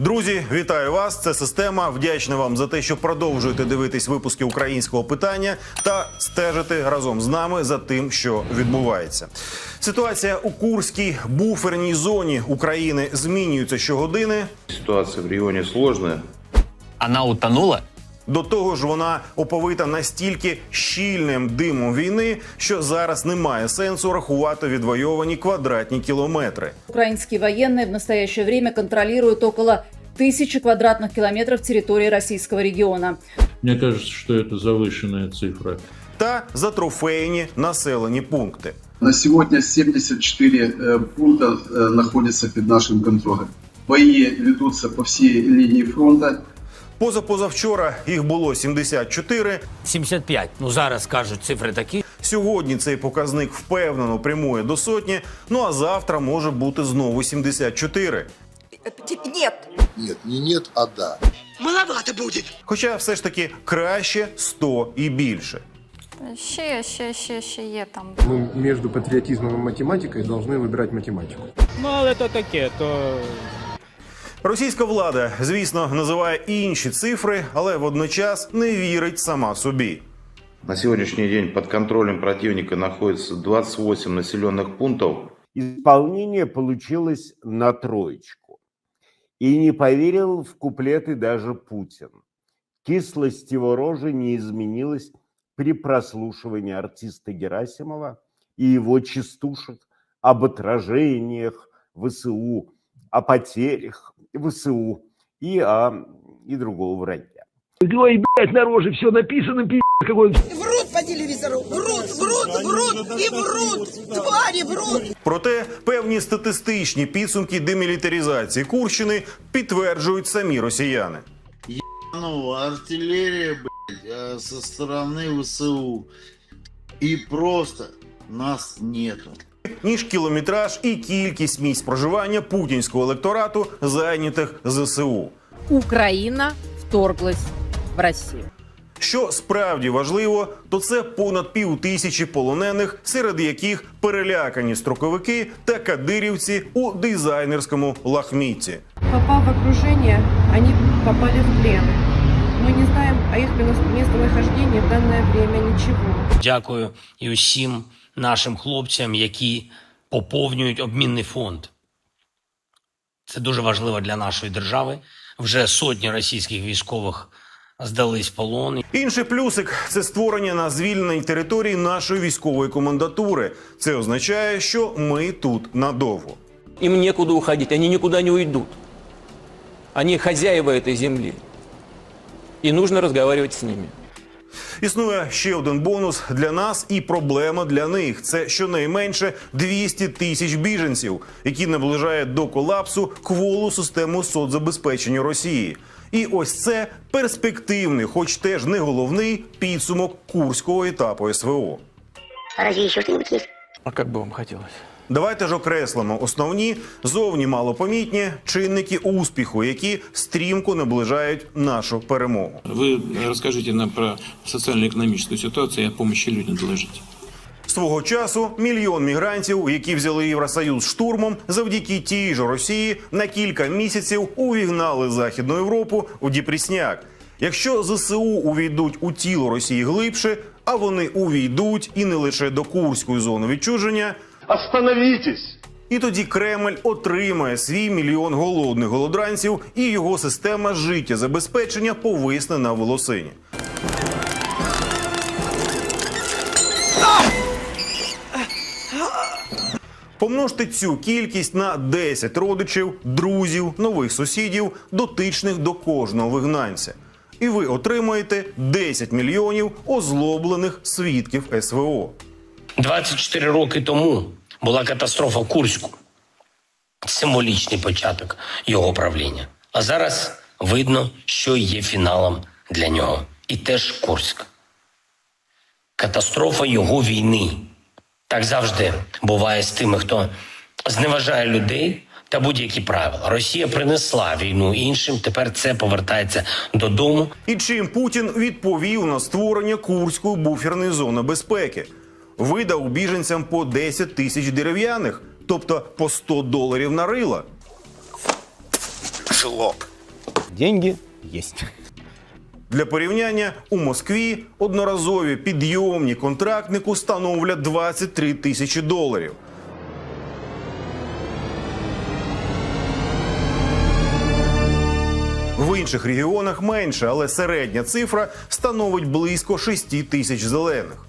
Друзі, вітаю вас! Це система. Вдячна вам за те, що продовжуєте дивитись випуски українського питання та стежити разом з нами за тим, що відбувається. Ситуація у Курській буферній зоні України змінюється щогодини. Ситуація в регіоні сложна. Вона утонула? До того ж, вона оповита настільки щільним димом війни, що зараз немає сенсу рахувати відвойовані квадратні кілометри. Украинские военные в настоящее время контролируют около тысячи квадратных километров территории российского региона. Мне кажется, что это завышенная цифра. та затрофейні населені пункти. На сегодня 74 э, пункта э, находятся под нашим контролем. Бои ведутся по всей линии фронта. Позапозавчора їх було 74. 75. Ну зараз кажуть цифри такі. Сьогодні цей показник впевнено прямує до сотні. Ну а завтра може бути знову 74. Нет. Нет, не нет, а да. Маловато будет. Хоча все ж таки краще 100 і більше. Ще, ще, ще, ще є там. Мы между патриотизмом и математикой должны выбирать математику. Ну, але то таке, то Російська влада, звісно, називає інші цифри, але водночас не вірить сама собі. На сегодняшний день под контролем противника находится 28 населенных пунктов. Исполнение получилось на троечку. И не поверил в куплеты даже Путин. Кислость его рожи не изменилась при прослушивании артиста Герасимова и его частушек об отражениях ВСУ, о потерях ВСУ и о и другого вранья. Ой, блядь, на роже все написано, пи*** какой. Врут по телевизору. Врут, врут, врут и врут. Твари врут. Проте певні статистичні підсумки демілітаризації Курщини підтверджують самі росіяни. Ну, артиллерия, блядь, а со стороны ВСУ. И просто нас нету. Ніж кілометраж і кількість місць проживання путінського електорату, зайнятих ЗСУ. Україна вторглась в Росію. Що справді важливо, то це понад пів тисячі полонених, серед яких перелякані строковики та кадирівці у дизайнерському лахмітті. Попав в окружение, они попали в плен. Мы не знаем о их местонахождении в данное время ничего. Дякую і усім нашим хлопцям, які поповнюють обмінний фонд. Це дуже важливо для нашої держави. Вже сотні російських військових здались полон. Інший плюсик це створення на звільненій території нашої військової комендатури. Це означає, що ми тут надовго. Им некуда уходить, они никуда не уйдут. Они хозяева этой земли. И нужно разговаривать с ними. Існує ще один бонус для нас і проблема для них. Це щонайменше 200 тисяч біженців, які наближають до колапсу кволу систему соцзабезпечення Росії. І ось це перспективний, хоч теж не головний підсумок курського етапу СВО. Разве еще что-нибудь? А как бы вам хотелось? Давайте ж окреслимо основні зовні малопомітні чинники успіху, які стрімко наближають нашу перемогу. Вы расскажите нам про социально-экономическую ситуацию и о людям доложите. Свого часу мільйон мігрантів, які взяли Євросоюз штурмом, завдяки тій ж Росії на кілька місяців увігнали Західну Європу у Діпрісняк. Якщо ЗСУ увійдуть у тіло Росії глибше, а вони увійдуть і не лише до Курської зони відчуження. Остановитесь! І тоді Кремль отримає свій мільйон голодних голодранців, і його система життєзабезпечення повисне на волосині. Помножте цю кількість на 10 родичів, друзів, нових сусідів, дотичних до кожного вигнанця. І ви отримаєте 10 мільйонів озлоблених свідків СВО. 24 роки тому була катастрофа Курську. Символічний початок його правління. А зараз видно, що є фіналом для нього. І теж Курськ. Катастрофа його війни. Так завжди буває з тими, хто зневажає людей та будь-які правила. Росія принесла війну іншим. Тепер це повертається додому. І чим Путін відповів на створення Курської буферної зони безпеки? Видав біженцям по 10 тисяч дерев'яних, тобто по 100 доларів на рила. Жлоб. Деньги есть. Для порівняння у Москві одноразові підйомні контрактнику становлять 23 тисячі доларів. В інших регіонах менше, але середня цифра становить близько 6 тисяч зелених.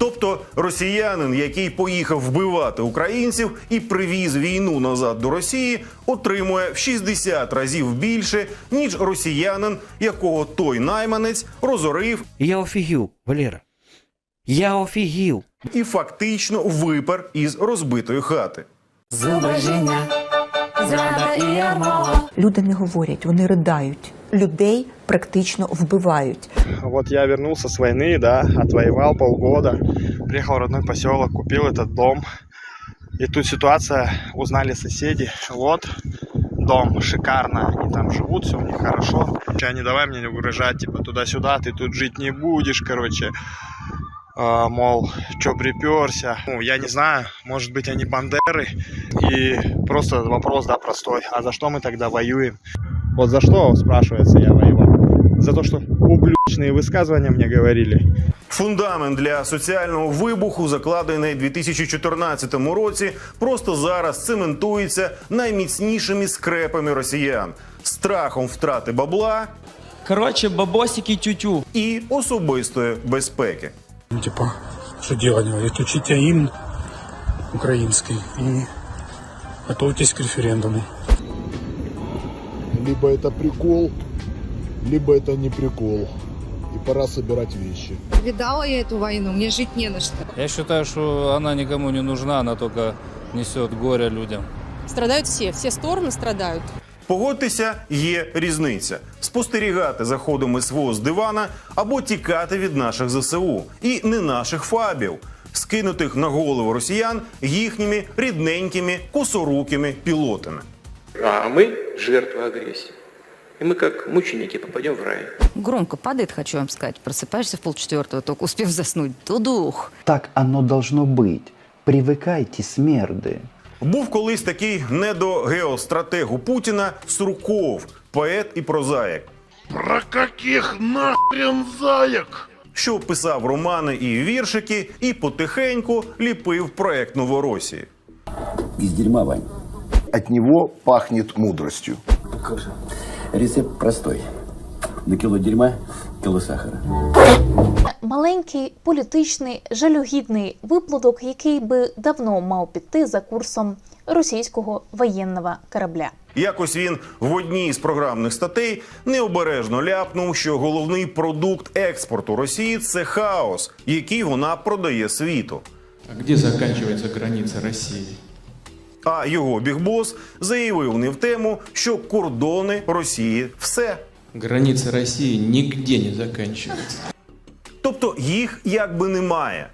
Тобто росіянин, який поїхав вбивати українців і привіз війну назад до Росії, отримує в 60 разів більше, ніж росіянин, якого той найманець розорив Я офигел, Валера. Я офигел. і фактично випер із розбитої хати. Зубожіння, зрада і ярмо. Люди не говорять, вони ридають. Людей практично вбивають. Вот я вернулся с войны, да, отвоевал полгода, приехал в родной поселок, купил этот дом. И тут ситуация, узнали соседи, вот, дом, шикарно, они там живут, все у них хорошо. Чай, не давай мне угрожать, типа, туда-сюда, ты тут жить не будешь, короче. А, мол, чё приперся. Ну, я не знаю, может быть, они бандеры. И просто вопрос, да, простой. А за что мы тогда воюем? Вот за что, спрашивается, я воевал? За то, что ублюдочные высказывания мне говорили. Фундамент для соціального вибуху, закладений у 2014 році, просто зараз цементується найміцнішими скрепами росіян, страхом втрати бабла Короче, бабосики тютю. і особистої безпеки. Ну, типа, что делать? Говорит, учите гимн украинский и готовьтесь к референдуму. Либо это прикол, либо это не прикол. И пора собирать вещи. Видала я эту войну, мне жить не на что. Я считаю, что она никому не нужна, она только несет горе людям. Страдают все, все стороны страдают. Погодьтеся, є різниця: спостерігати за ходом СВО з дивана або тікати від наших ЗСУ і не наших фабів, скинутих на голову росіян їхніми рідненькими косорукими пілотами. А мы жертвы агрессии. И мы как мученики попадем в рай. Громко падает, хочу вам сказать. Просыпаешься в полчетвертого, только успев заснуть. Тудух. Так оно должно быть. Привыкайте, смерды. Був колись такий недогеостратег у Путіна Сурков, поет і прозаїк, Про каких нахрен заек? що писав романи і віршики, і потихеньку ліпив проект Новоросії. Из дерьма, Вань. От него пахнет мудростью. Рецепт простой. На кило дерьма кило сахара. Маленький політичний жалюгідний виплодок, який би давно мав піти за курсом російського воєнного корабля. Якось він в одній з програмних статей необережно ляпнув, що головний продукт експорту Росії це хаос, який вона продає світу. А где заканчивается граница России? А його бігбос заявив не в тему, що кордони Росії все. Граница России нигде не заканчивается. Тобто їх якби немає.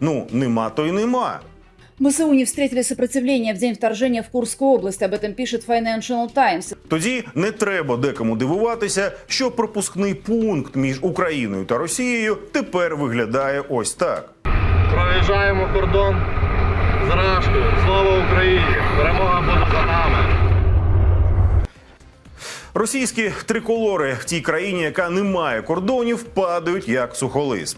Ну, нема то й нема. БСУ не встретили сопротивления в день вторжения в Курскую область. Об этом пишет Financial Times. Тоді не треба декому дивуватися, що пропускний пункт між Україною та Росією тепер виглядає ось так. Проезжаем кордон з Рашкою. Слава Україні! Перемога буде за нами! Російські триколори в тій країні, яка не має кордонів, падають як сухолист.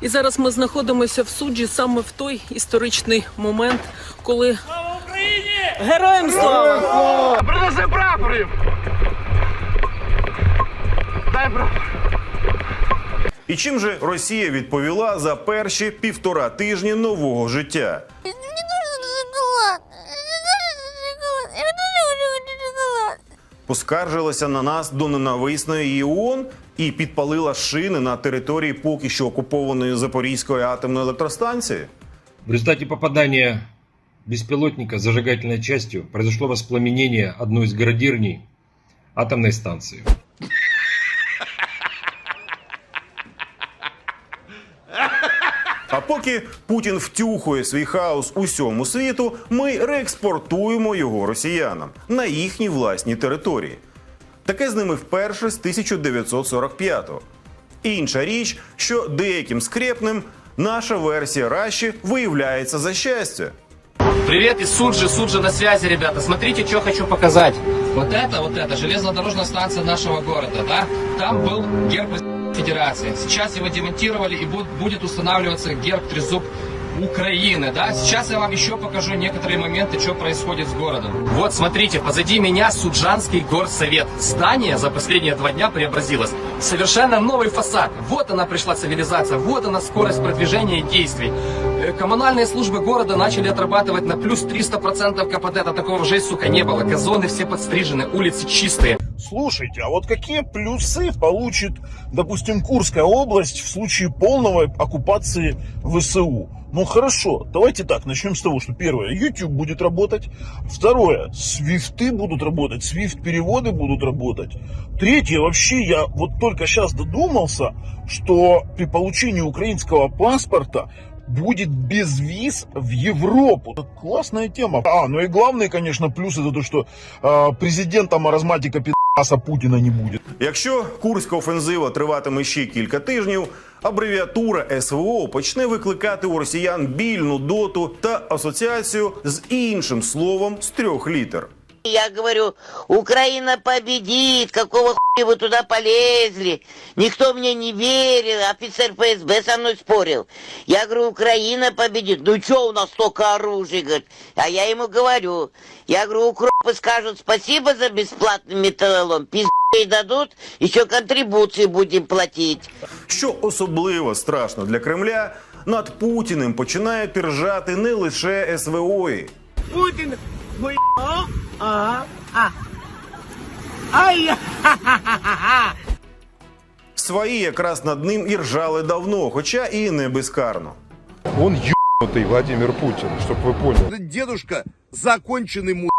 І зараз ми знаходимося в суджі саме в той історичний момент, коли слава Україні! Героям слава! Принеси прапорів! Дай прапор! І чим же Росія відповіла за перші півтора тижні нового життя? Поскаржилася на нас до ненависної ООН і підпалила шини на території поки що окупованої Запорізької атомної електростанції. В результаті попадання беспилотника зажигательной частью произошло воспламенение одной из городирней атомной станции. А поки Путін втюхує свій хаос усьому світу, ми реекспортуємо його росіянам на їхній власній території. Таке з ними вперше з 1945-го. Інша річ, що деяким скрепним наша версія Раші виявляється за щастя. Привет из Суджи, Суджи на связи, ребята. Смотрите, что хочу показать. Вот это, вот это, железнодорожная станция нашего города, да? Там был герб Федерации. Сейчас его демонтировали и буд- будет устанавливаться герб Трезуб Украины, да? Сейчас я вам еще покажу некоторые моменты, что происходит с городом. Вот, смотрите, позади меня Суджанский горсовет. Здание за последние два дня преобразилось. Совершенно новый фасад. Вот она пришла цивилизация, вот она скорость продвижения действий. Э, Коммунальные службы города начали отрабатывать на плюс 300% КПД. Да такого же, сука, не было. Газоны все подстрижены, улицы чистые. Слушайте, а вот какие плюсы получит, допустим, Курская область в случае полного оккупации ВСУ? Ну хорошо, давайте так, начнем с того, что первое, YouTube будет работать, второе, свифты будут работать, свифт переводы будут работать, третье, вообще я вот только сейчас додумался, что при получении украинского паспорта будет без виз в Европу. Это классная тема. А, ну и главный, конечно, плюс это то, что э, президента маразматика пи***аса Путіна не буде. Якщо курська офензива триватиме ще кілька тижнів, абревіатура СВО почне викликати у росіян більну доту та асоціацію з іншим словом з трьох літер. Я говорю, Украина победит, какого хуя вы туда полезли? Никто мне не верил, офицер ФСБ со мной спорил. Я говорю, Украина победит. Ну что у нас столько оружия, говорит. А я ему говорю, я говорю, укропы скажут спасибо за бесплатный металлолом, пиздей дадут, еще контрибуции будем платить. Що особливо страшно для Кремля, над Путіним починають піржати не лише СВОї. Путин хуйо, а, а. Ай, ха-ха-ха-ха. Свої якраз над ним і ржали давно, хоча і не безкарно. Он ебнутый Владимир Путин, чтобы вы поняли. Дедушка законченный му...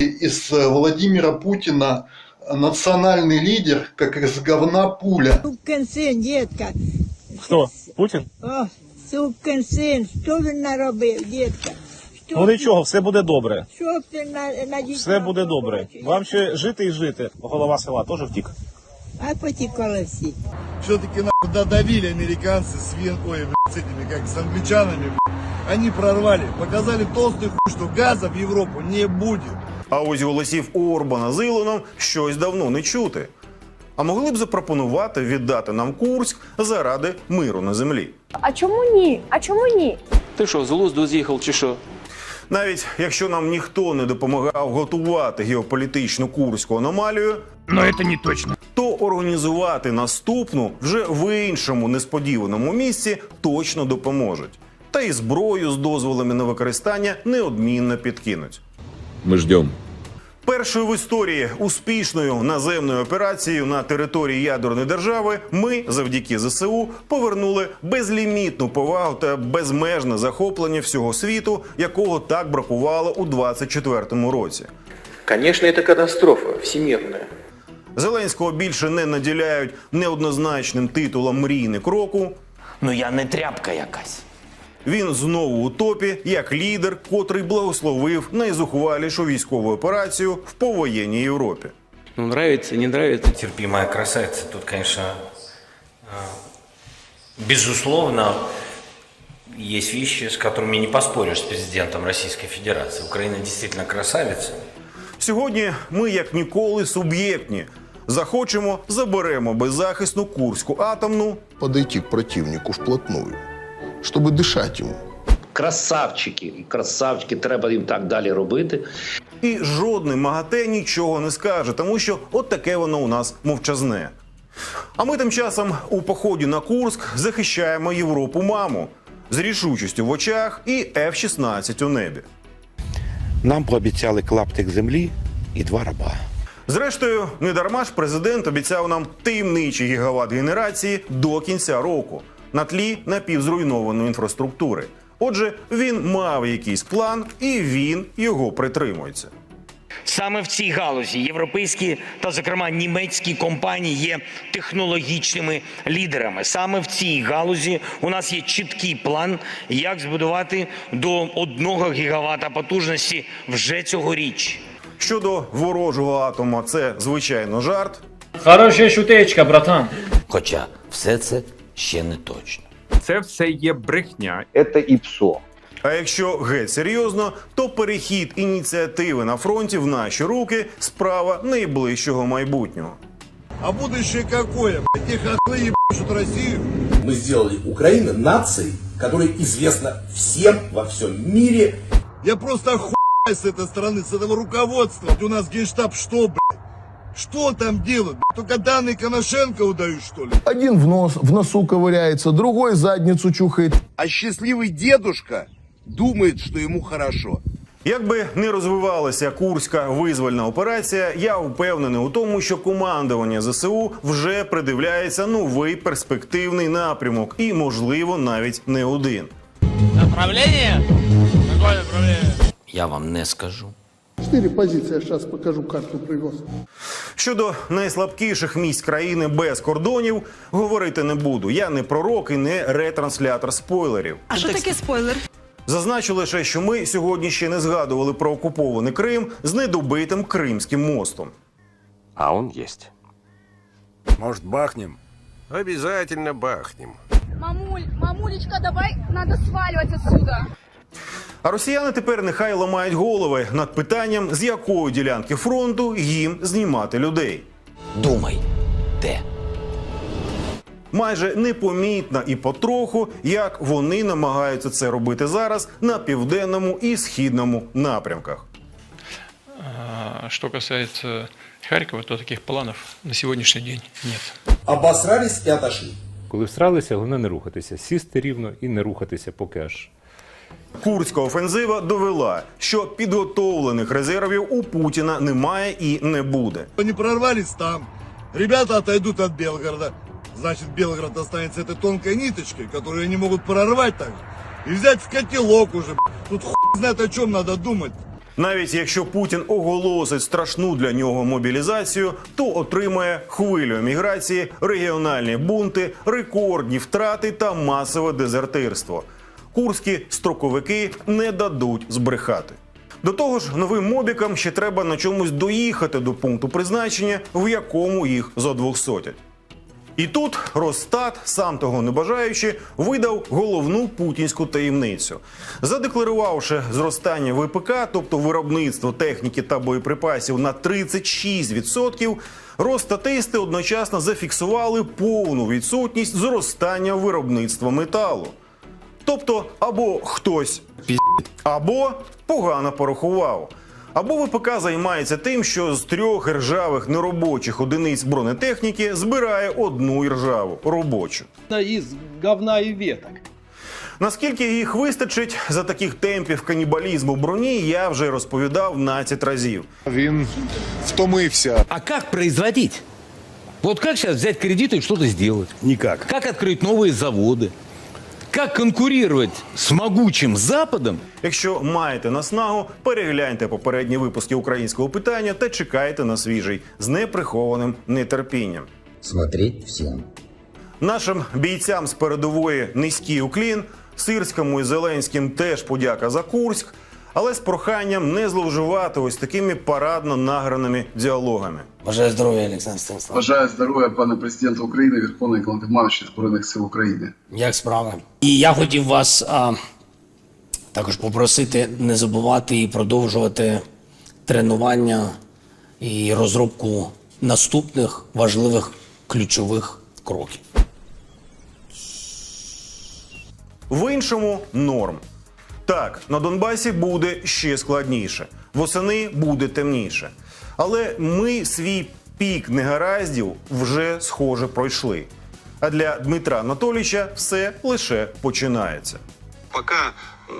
Из э, Владимира Путина национальный лидер, как из говна пуля. Сукин син, дітка. Хто? Путін? О, сукин син, що він наробив, дітка? Що Ну нічого, все буде добре. Що б ти на, на дітей Все буде добре. побачив? Вам ще жити і жити. Голова села теж втік. А потікали всі. Все-таки нахуй додавили американцы с вен... Ой, блядь, с этими, как с англичанами, блядь. Они прорвали, показали толстый хуй, что газа в Европу не будет. А ось голосів Орбана з Ілоном щось давно не чути. А могли б запропонувати віддати нам Курськ заради миру на землі. А чому ні? А чому ні? Ты что, с глузду з'їхав чи що? Навіть якщо нам ніхто не допомагав готувати геополітичну курську аномалію, Но это не точно. то організувати наступну вже в іншому несподіваному місці точно допоможуть. Та й зброю з дозволами на використання неодмінно підкинуть. Мы ждем. Першою в історії успішною наземною операцією на території ядерної держави ми, завдяки ЗСУ, повернули безлімітну повагу та безмежне захоплення всього світу, якого так бракувало у 24-му році. Конечно, это катастрофа всемирная. Зеленського більше не наділяють неоднозначним титулом мрійник року. Ну я не тряпка якась. Він знову у топі як лідер, котрий благословив найзухвалішу військову операцію в повоєнній Європі. Ну, нравится, не нравится. Терпимая красавица. Тут, конечно, э, безусловно, есть вещи, с которыми не поспоришь с президентом Российской Федерации. Украина действительно красавица. Сьогодні ми, як ніколи, суб'єктні. Захочемо, заберемо беззахисну Курську атомну. Подойти к противнику вплотную, чтобы дышать ему. Красавчики, красавчики, треба їм так далі робити. І жодний МАГАТЕ нічого не скаже, тому що от таке воно у нас мовчазне. А ми тим часом у поході на Курск захищаємо Європу маму з рішучістю в очах і F-16 у небі. Нам пообіцяли клаптик землі і два раба. Зрештою, не дарма ж президент обіцяв нам таємничий гігават генерації до кінця року на тлі напівзруйнованої інфраструктури. Отже, він мав якийсь план, і він його притримується. Саме в цій галузі європейські та, зокрема, німецькі компанії є технологічними лідерами. Саме в цій галузі у нас є чіткий план, як збудувати до 1 гігавата потужності вже цьогоріч. Щодо ворожого атома, це звичайно жарт. Хороша шутечка, братан. Хоча все це ще не точно. Це все є брехня. Это ИПСО. А якщо геть серйозно, то перехід ініціативи на фронті в наші руки справа найближчого майбутнього. А будущее какое? блядь? Те хохлы ебашут Россию. Мы сделали Украину нацией, которая известна всем во всем мире. Я просто охуеваю с этой стороны, с этого руководства. У нас генштаб что, блядь? Что там делают? блядь? Только данные Коношенко удают, что ли? Один в, нос, в носу ковыряется, другой задницу чухает. А счастливый дедушка думает, что ему хорошо. Якби не розвивалася курська визвольна операція, я впевнений у тому, що командування ЗСУ вже придивляється новий перспективний напрямок, і можливо навіть не один. Направлення? Какое направлення? Я вам не скажу. Четыре позиции, я сейчас покажу, карту привез. Щодо найслабкіших місць країни без кордонів, говорити не буду. Я не пророк і не ретранслятор спойлерів. А що таке спойлер? Зазначу лише, що ми сьогодні ще не згадували про окупований Крим з недобитим Кримським мостом. А он есть. Может, бахнем? Обязательно бахнем. Мамуль, мамулечка, давай, надо сваливать отсюда. А росіяни тепер нехай ламають голови над питанням, з якої ділянки фронту їм знімати людей. Думай, де? Майже непомітно і потроху, як вони намагаються це робити зараз на південному і східному напрямках. А Что касается Харькова, то таких планов на сегодняшний день нет. Обосрались и отошли. Коли всралися, головне не рухатися. Сісти рівно і не рухатися, поки аж Курська офензива довела, що підготовлених резервів у Путіна немає і не буде. Они прорвались там. Ребята отойдут от Белгорода. Значит, Белгород останется этой тонкой ниточкой, которую они могут прорвать так же. И взять в котелок уже. Тут хуй знает, о чем надо думать. Навіть якщо Путін оголосить страшну для нього мобілізацію, то отримає хвилю еміграції, регіональні бунти, рекордні втрати та масове дезертирство. Курські строковики не дадуть збрехати. До того ж, новим мобікам ще треба на чомусь доїхати до пункту призначення, в якому їх задвохсотять. І тут Росстат, сам того не бажаючи, видав головну путінську таємницю. Задекларувавши зростання ВПК, тобто виробництво техніки та боєприпасів на 36%, Росстатисти одночасно зафіксували повну відсутність зростання виробництва металу. Тобто, або хтось або погано порахував. Або ВПК займається тим, що з трьох ржавих неробочих одиниць бронетехніки збирає одну ржаву робочу. Из говна и веток. Наскільки їх вистачить за таких темпів канібалізму броні, я вже розповідав 12 разів. Він втомився. А как производить? Вот как сейчас взять кредит и что-то сделать? Никак. Как открыть новые заводы? Как конкурировать с могучим Западом? Якщо маєте наснагу, перегляньте попередні випуски українського питання та чекайте на свіжий з неприхованим нетерпінням. Смотреть всім. Нашим бійцям з передової низький уклін, Сирському і Зеленським теж подяка за Курськ, але з проханням не зловживати ось такими парадно награними діалогами. Бажаю здоров'я, Олександр Станіславович. Бажаю здоров'я пана президента України, Верховної Головнокомандуючий Збройних сил України. Як справи? І я хотів вас а, також попросити не забувати і продовжувати тренування і розробку наступних важливих ключових кроків. В іншому норм. Так, на Донбасі буде ще складніше. Восени буде темніше. Але ми свій пік негараздів вже схоже пройшли. А для Дмитра Анатолійовича все лише починається. Поки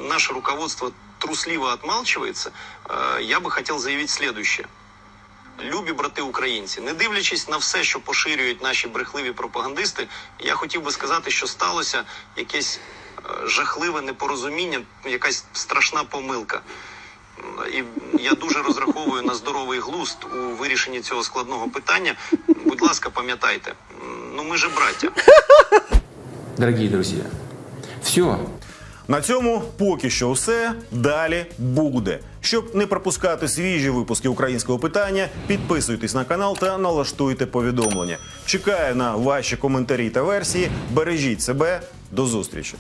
наше руководство трусливо отмалчивается, э, я бы хотел заявить следующее. Любі брати українці, не дивлячись на все, що поширюють наші брехливі пропагандисти, я хотів би сказати, що сталося якесь е, жахливе непорозуміння, якась страшна помилка. І я дуже розраховую на здоровий глузд у вирішенні цього складного питання. Будь ласка, пам'ятайте, ну ми же браття. Дорогие друзья, все. На цьому поки що все. Далі буде. Щоб не пропускати свіжі випуски українського питання, підписуйтесь на канал та налаштуйте повідомлення. Чекаю на ваші коментарі та версії. Бережіть себе. До зустрічі.